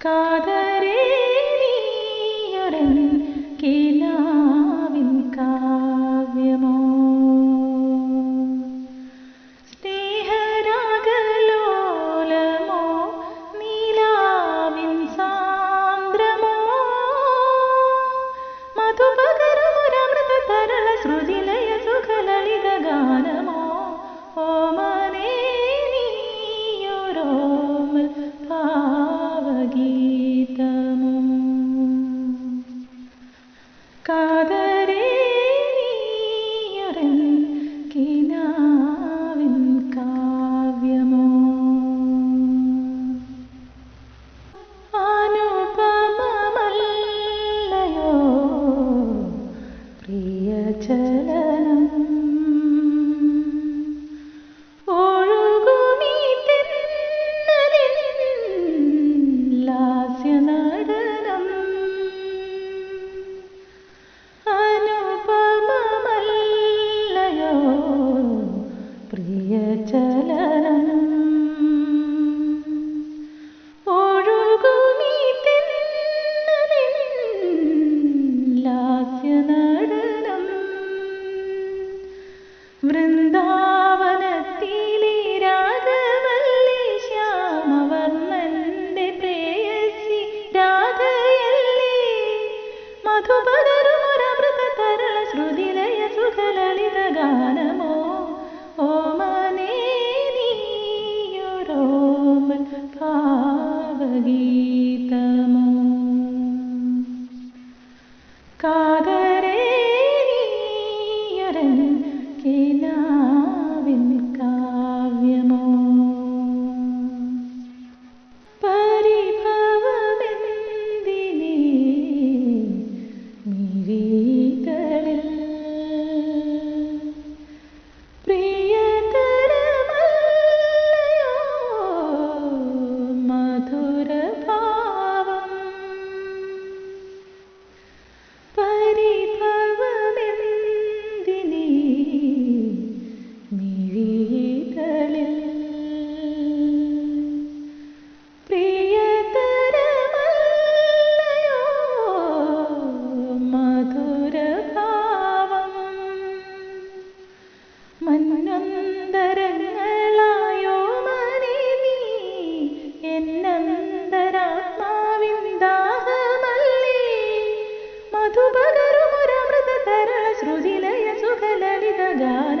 God. प्रियजन വൃന്ദാവനത്തിലെ രാഗമല്ലേ ശ്യാമവർണന്റെ പ്രേയസി രാധയല്ലേ? ഗാനമോ? അനന്തരങ്ങളായോ നീ എന്നന്തരാത്മാവിൻ ദാഹമല്ലേ? തരള ശ്രുതിലയ സുഖലളിത ഗാന